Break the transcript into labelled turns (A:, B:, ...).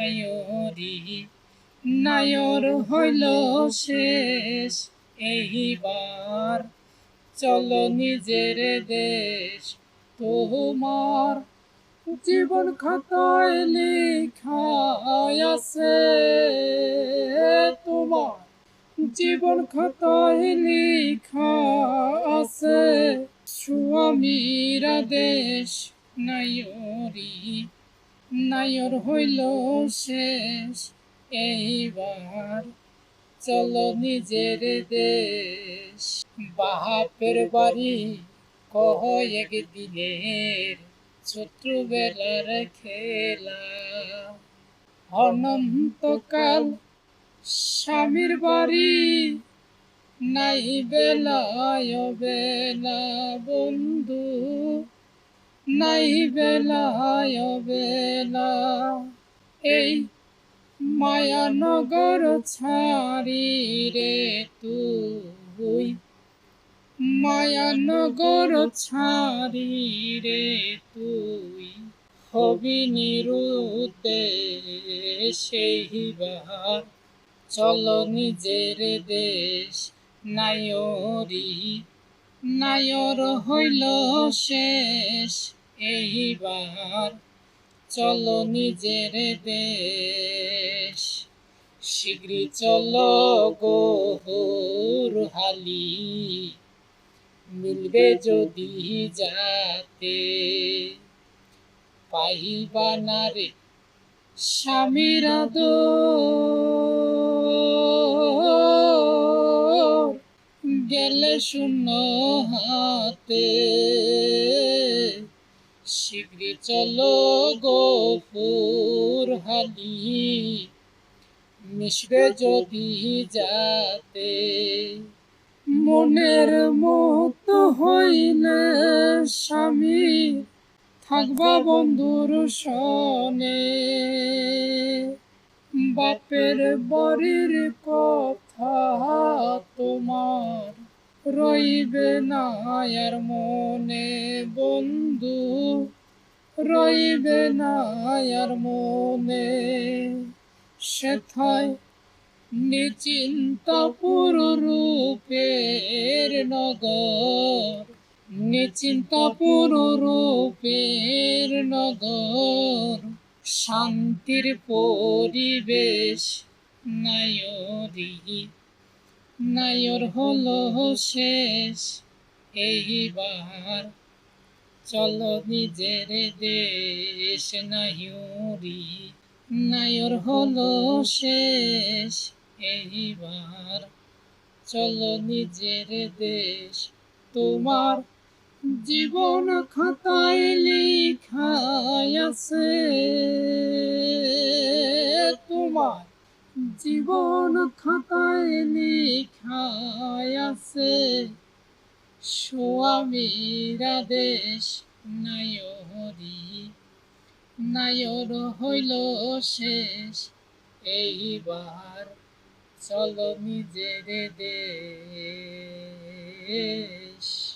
A: নায়রি, নায়র হইল শেষ। এইবার চলো নিজের দেশ, তোমার জীবন খাতায় লেখা আছে। তোমার জীবন খাতায় লেখা আছে। স্বামীরা দেশ নায়রি নায়র হইল শেষ, এইবার চলো নিজের দেশ। বাপের বাড়ি কহ এক দিনের ছোট্টবেলার খেলা। অনন্তকাল স্বামীর বাড়ি, নাই বেলায় বেলা। বন্ধু নাই বেলায় বেলা এই মায়ানগর ছাড়ি রে তুই। মায়ানগর ছাড়ি রে তুই। হবি নিরুতে সেইবার চল নিজের দেশ নায়রি নায়র হইল শেষ। এইবার চলো নিজের দেশ। শীঘ্রই চলো গোহর হালি। মিলবে যদি যাতে। পাইবা না রে স্বামীর গেলে শূন্য হাতে। শীঘ্রই চলো গোপুর হালি। মিশবে যদি যাতে মনের মত মতো হইলে স্বামী। থাকবা বন্ধুর সনে। বাপের বাড়ির কথা তোমার রইবে না আর মনে বন্ধু, রইবে না আর মনে। সেথায় নিচিন্তাপুর রূপের নগর নিচিন্তাপুর রূপের নগর। শান্তির পরিবেশ নায়রি। নায়র হলো শেষ, এইবার চলো নিজের দেশ নায়রি নায়র হলো শেষ, এইবার চলো নিজের দেশ। তোমার জীবন খাতায় লেখা আছে। তোমার জীবন খাতায় স্বামীরা দেশ নায়রি নায়র হইল শেষ। এইবার চলো নিজের দেশ।